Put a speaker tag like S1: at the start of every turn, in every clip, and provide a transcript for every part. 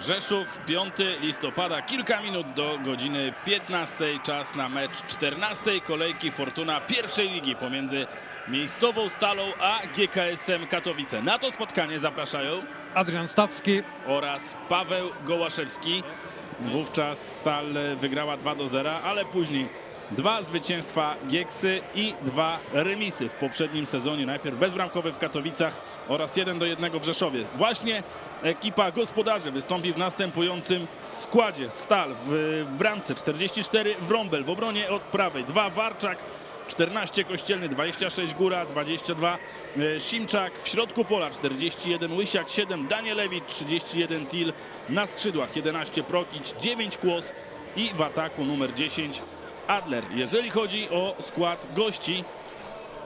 S1: Rzeszów, 5 listopada, kilka minut do godziny 15. Czas na mecz 14. kolejki Fortuna pierwszej ligi pomiędzy miejscową Stalą a GKS-em Katowice. Na to spotkanie zapraszają
S2: Adrian Stawski,
S1: oraz Paweł Gołaszewski. Wówczas Stal wygrała 2 do 0, ale później dwa zwycięstwa Gieksy i dwa remisy w poprzednim sezonie. Najpierw bezbramkowy w Katowicach oraz 1 do 1 w Rzeszowie. Właśnie ekipa gospodarzy wystąpi w następującym składzie. Stal w bramce 44 Wrąbel, w obronie od prawej 2 Warczak, 14 Kościelny, 26 Góra, 22 e, Simczak, w środku pola 41 Łysiak, 7 Danielewicz, 31 Til, na skrzydłach 11 Prokić, 9 Kłos i w ataku numer 10 Adler. Jeżeli chodzi o skład gości,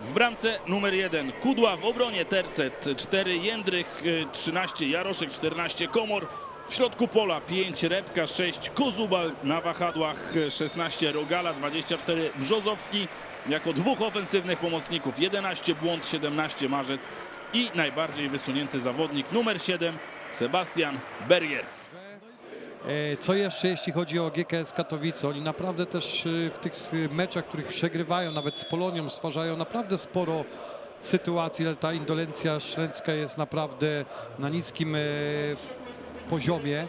S1: w bramce numer 1 Kudła, w obronie Tercet 4 Jędrych, e, 13 Jaroszek, 14 Komor, w środku pola 5 Repka, 6 Kozubal, na wahadłach e, 16 Rogala, 24 Brzozowski, jako dwóch ofensywnych pomocników 11 Błąd, 17 Marzec i najbardziej wysunięty zawodnik numer 7 Sebastian Berger.
S2: E, Co jeszcze jeśli chodzi o GKS Katowice? Oni naprawdę też e, w tych meczach, których przegrywają, nawet z Polonią, stwarzają naprawdę sporo sytuacji, ale ta indolencja szwedzka jest naprawdę na niskim e, poziomie.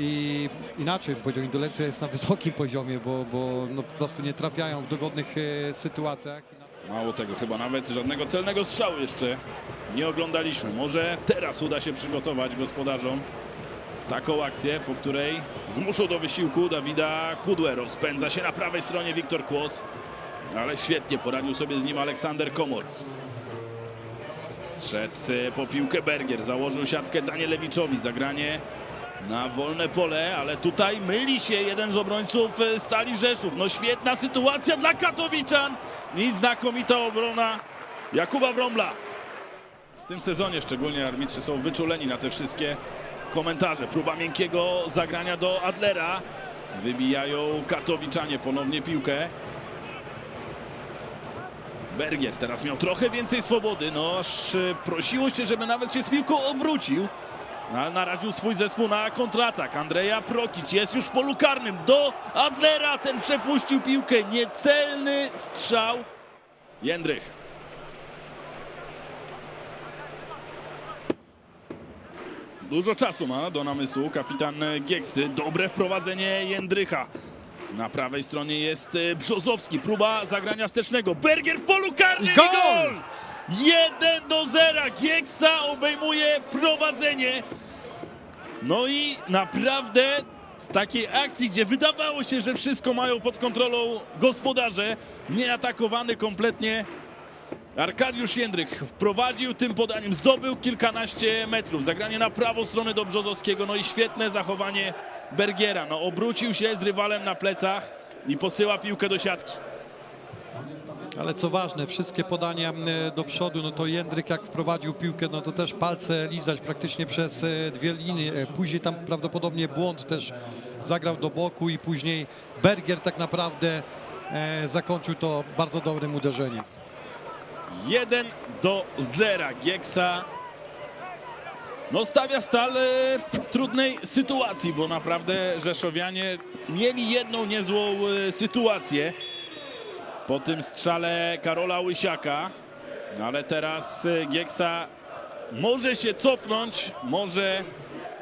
S2: I inaczej powiedział, indolencja jest na wysokim poziomie, bo, bo no, po prostu nie trafiają w dogodnych sytuacjach.
S1: Mało tego, chyba nawet żadnego celnego strzału jeszcze nie oglądaliśmy. Może teraz uda się przygotować gospodarzom taką akcję, po której zmuszą do wysiłku Dawida Kudłę. Rozpędza się na prawej stronie Wiktor Kłos, ale świetnie poradził sobie z nim Aleksander Komor. Zszedł po piłkę Berger, założył siatkę Danielewiczowi, zagranie na wolne pole, ale tutaj myli się jeden z obrońców e, Stali Rzeszów. No świetna sytuacja dla Katowiczan i znakomita obrona Jakuba Wrąbla. W tym sezonie szczególnie arbitrzy są wyczuleni na te wszystkie komentarze. Próba miękkiego zagrania do Adlera. Wybijają Katowiczanie ponownie piłkę. Bergier teraz miał trochę więcej swobody, no aż e, prosiło się, żeby nawet się z piłką obrócił. Ale naraził swój zespół na kontratak. Andrzeja Prokic jest już w polu karnym. Do Adlera ten przepuścił piłkę. Niecelny strzał. Jędrych. Dużo czasu ma do namysłu kapitan Gieksy. Dobre wprowadzenie Jędrycha. Na prawej stronie jest Brzozowski. Próba zagrania wstecznego. Bergier w polu karnym.
S2: Gol!
S1: gol! 1 do 0. Gieksa obejmuje prowadzenie. No i naprawdę z takiej akcji, gdzie wydawało się, że wszystko mają pod kontrolą gospodarze, nieatakowany kompletnie Arkadiusz Jędrych wprowadził tym podaniem, zdobył kilkanaście metrów. Zagranie na prawą stronę do Brzozowskiego, no i świetne zachowanie Bergiera. No obrócił się z rywalem na plecach i posyła piłkę do siatki.
S2: Ale co ważne, wszystkie podania do przodu, no to Jędryk jak wprowadził piłkę, no to też palce lizać praktycznie przez e, dwie linie. Później tam prawdopodobnie błąd też zagrał do boku i później Bergier tak naprawdę e, zakończył to bardzo dobrym uderzeniem.
S1: 1 do 0. Gieksa no stawia Stal w trudnej sytuacji, bo naprawdę Rzeszowianie mieli jedną niezłą e, sytuację po tym strzale Karola Łysiaka, No ale teraz e, Gieksa może się cofnąć, może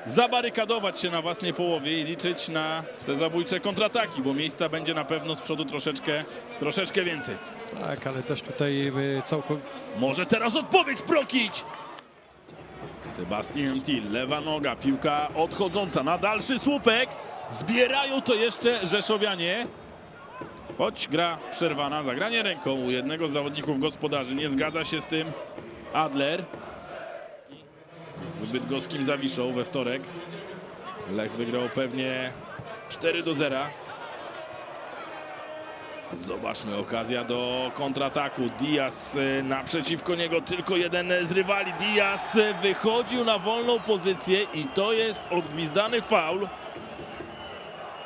S1: zabarykadować się na własnej połowie i liczyć na te zabójcze kontrataki, bo miejsca będzie na pewno z przodu troszeczkę, troszeczkę więcej.
S2: Tak, ale też tutaj e, całkowicie
S1: Może teraz odpowiedź Prokić. Sebastian Till, lewa noga, piłka odchodząca na dalszy słupek. Zbierają to jeszcze Rzeszowianie. Choć gra przerwana, zagranie ręką u jednego z zawodników gospodarzy. Nie zgadza się z tym Adler. Z bydgoskim Zawiszą we wtorek. Lech wygrał pewnie 4 do 0. Zobaczmy, okazja do kontrataku. Diaz y, naprzeciwko niego, tylko jeden z rywali. Diaz y, wychodził na wolną pozycję i to jest odgwizdany faul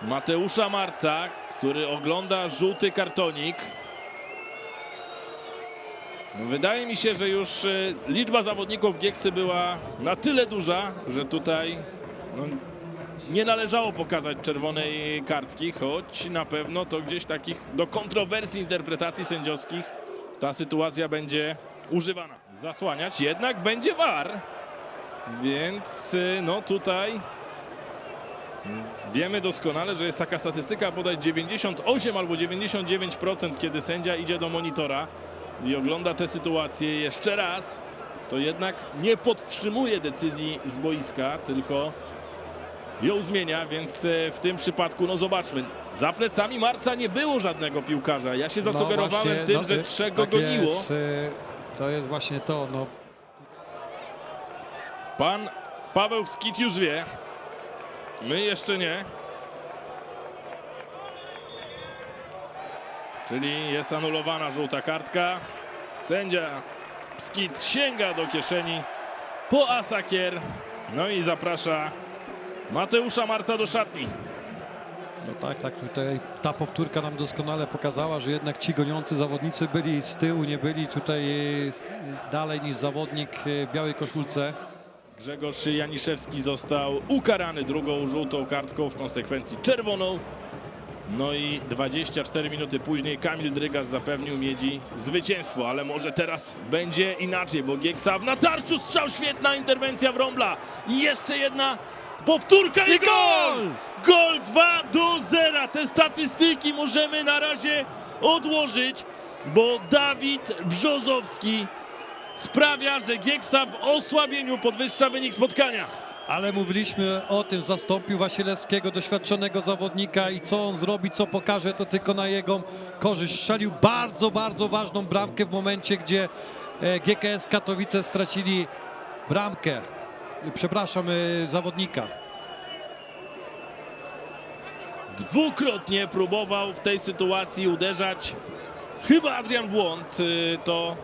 S1: Mateusza Marca, który ogląda żółty kartonik. No, Wydaje mi się, że już y, liczba zawodników Gieksy była na tyle duża, że tutaj No, nie należało pokazać czerwonej kartki, choć na pewno to gdzieś takich do kontrowersji interpretacji sędziowskich ta sytuacja będzie używana. Zasłaniać jednak będzie war. Więc y, no tutaj wiemy doskonale, że jest taka statystyka bodaj 98 albo 99% kiedy sędzia idzie do monitora i ogląda tę sytuację jeszcze raz, to jednak nie podtrzymuje decyzji z boiska, tylko ją zmienia, więc e, w tym przypadku, no zobaczmy, za plecami Marca nie było żadnego piłkarza. Ja się zasugerowałem
S2: No właśnie,
S1: tym,
S2: no,
S1: że
S2: y,
S1: trzech go
S2: tak
S1: goniło.
S2: Jest, to jest właśnie to, no
S1: Pan Paweł Skit już wie. My jeszcze nie. Czyli jest anulowana żółta kartka. Sędzia Skit sięga do kieszeni po asakier. No i zaprasza Mateusza Marca do szatni.
S2: No tak, tak, tutaj ta powtórka nam doskonale pokazała, że jednak ci goniący zawodnicy byli z tyłu, nie byli tutaj e, dalej niż zawodnik e, w białej koszulce.
S1: Grzegorz Janiszewski został ukarany drugą żółtą kartką, w konsekwencji czerwoną. No i 24 minuty później Kamil Drygas zapewnił Miedzi zwycięstwo, ale może teraz będzie inaczej, bo Gieksa w natarciu strzał, świetna interwencja Wrąbla i jeszcze jedna powtórka i,
S2: I
S1: gol!
S2: gol!
S1: Gol 2 do 0. Te statystyki możemy na razie odłożyć, bo Dawid Brzozowski sprawia, że Gieksa w osłabieniu podwyższa wynik spotkania.
S2: Ale mówiliśmy o tym, zastąpił Wasilewskiego, doświadczonego zawodnika i co on zrobi, co pokaże, to tylko na jego korzyść. Strzelił bardzo, bardzo ważną bramkę w momencie, gdzie e, GKS Katowice stracili bramkę. Przepraszam, e, zawodnika.
S1: Dwukrotnie próbował w tej sytuacji uderzać. Chyba Adrian Błąd. y, To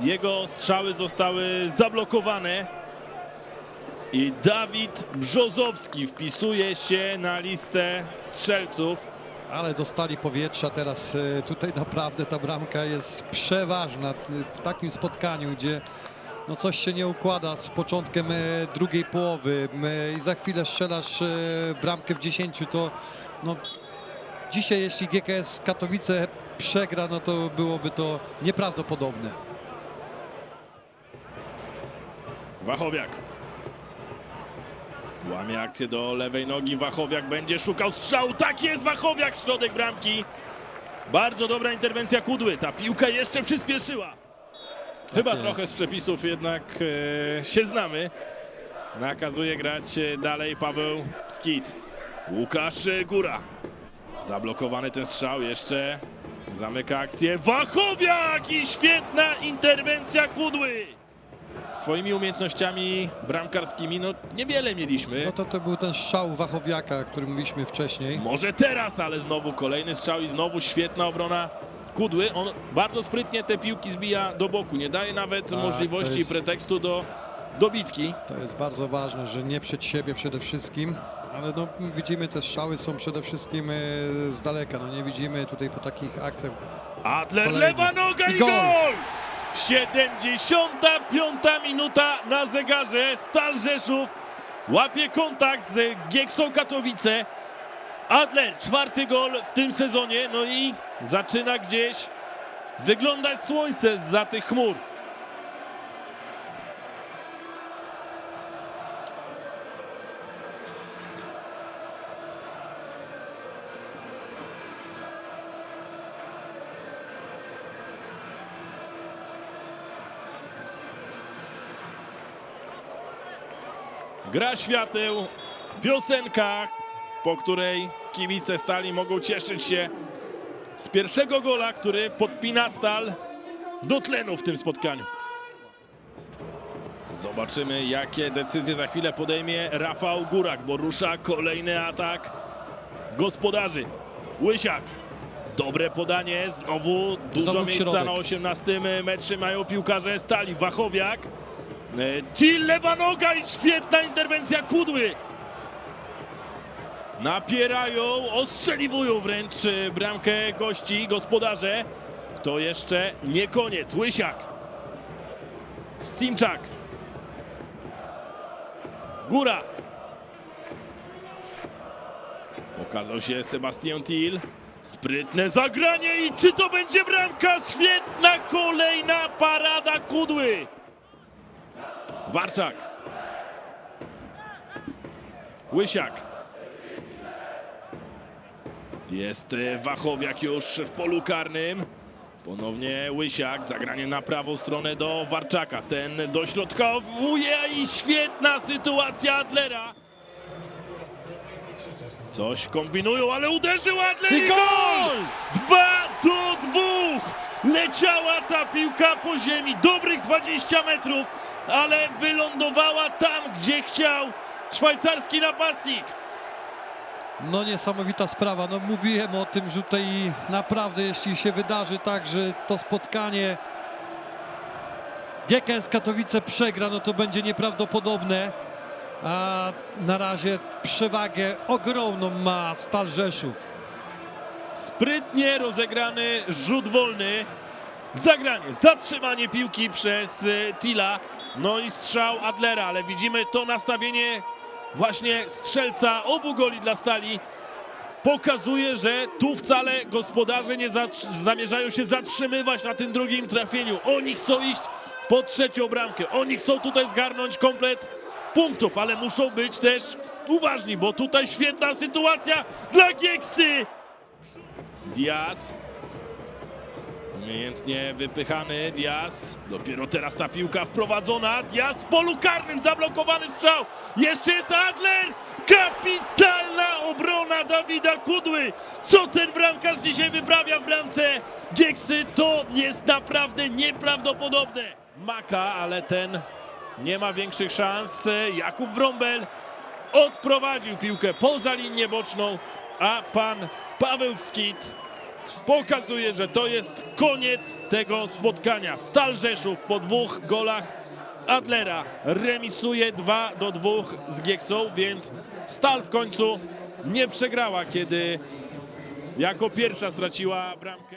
S1: jego strzały zostały zablokowane. I Dawid Brzozowski wpisuje się na listę strzelców.
S2: Ale dostali powietrza teraz. e, Tutaj naprawdę ta bramka jest przeważna e, w takim spotkaniu, gdzie no coś się nie układa z początkiem e, drugiej połowy i za chwilę strzelasz bramkę w 10, to no dzisiaj jeśli GKS Katowice przegra, no to byłoby to nieprawdopodobne.
S1: Wachowiak. Łamie akcję do lewej nogi. Wachowiak będzie szukał strzału. Tak jest Wachowiak, środek bramki. Bardzo dobra interwencja Kudły. Ta piłka jeszcze przyspieszyła. Chyba
S2: jest.
S1: trochę z przepisów jednak e, się znamy. Nakazuje grać e, dalej Paweł Skit. Łukasz e, Góra. Zablokowany ten strzał jeszcze. Zamyka akcję. Wachowiak i świetna interwencja Kudły. Swoimi umiejętnościami bramkarskimi no niewiele mieliśmy.
S2: No to to był ten strzał Wachowiaka, o którym mówiliśmy wcześniej.
S1: Może teraz, ale znowu kolejny strzał i znowu świetna obrona Kudły. On bardzo sprytnie te piłki zbija do boku. Nie daje nawet
S2: Tak,
S1: możliwości
S2: jest-
S1: i pretekstu do dobitki.
S2: To jest bardzo ważne, że nie przed siebie przede wszystkim, ale no, widzimy te strzały są przede wszystkim e, z daleka. No, nie widzimy tutaj po takich akcjach.
S1: Adler
S2: Kolejny.
S1: lewa noga i
S2: I
S1: gol!
S2: gol!
S1: 75 minuta na zegarze. Stal Rzeszów łapie kontakt z Gieksą Katowice. Adler, czwarty gol w tym sezonie. No i zaczyna gdzieś wyglądać słońce za tych chmur. Gra świateł, piosenka, po której kibice Stali mogą cieszyć się z pierwszego gola, który podpina Stal do tlenu w tym spotkaniu. Zobaczymy, jakie decyzje za chwilę podejmie Rafał Górak, bo rusza kolejny atak gospodarzy. Łysiak. Dobre podanie, znowu dużo
S2: Znowu
S1: miejsca na 18 metrze mają piłkarze Stali. Wachowiak. E, Til lewa noga i świetna interwencja Kudły. Napierają, ostrzeliwują wręcz e, bramkę gości, gospodarze. To jeszcze nie koniec. Łysiak. Simczak. Góra. Pokazał się Sebastian Till. Sprytne zagranie i czy to będzie bramka? Świetna kolejna parada Kudły. Warczak. Łysiak. Jest e, Wachowiak już w polu karnym. Ponownie Łysiak, zagranie na prawą stronę do Warczaka. Ten dośrodkowuje i świetna sytuacja Adlera. Coś kombinują, ale uderzył Adler i gol!
S2: gol!
S1: Dwa do dwóch! Leciała ta piłka po ziemi, dobrych 20 metrów, ale wylądowała tam, gdzie chciał szwajcarski napastnik.
S2: No niesamowita sprawa. No mówiłem o tym, że tutaj naprawdę jeśli się wydarzy tak, że to spotkanie GKS Katowice przegra, no to będzie nieprawdopodobne. A na razie przewagę ogromną ma Stal Rzeszów.
S1: Sprytnie rozegrany rzut wolny. Zagranie, zatrzymanie piłki przez e, Tila. No i strzał Adlera, ale widzimy to nastawienie właśnie strzelca obu goli dla Stali. Pokazuje, że tu wcale gospodarze nie zamierzają się zatrzymywać na tym drugim trafieniu. Oni chcą iść po trzecią bramkę. Oni chcą tutaj zgarnąć komplet punktów, ale muszą być też uważni, bo tutaj świetna sytuacja dla Gieksy. Diaz. Umiejętnie wypychany Diaz. Dopiero teraz ta piłka wprowadzona. Diaz w polu karnym, zablokowany strzał. Jeszcze jest Adler. Kapitalna obrona Dawida Kudły. Co ten bramkarz dzisiaj wyprawia w bramce Gieksy, to jest naprawdę nieprawdopodobne. Maka, ale ten nie ma większych szans. Jakub Wrąbel odprowadził piłkę poza linię boczną, a pan Paweł Pskit pokazuje, że to jest koniec tego spotkania. Stal Rzeszów po dwóch golach Adlera remisuje 2 do 2 z Gieksą, więc Stal w końcu nie przegrała, kiedy jako pierwsza straciła bramkę.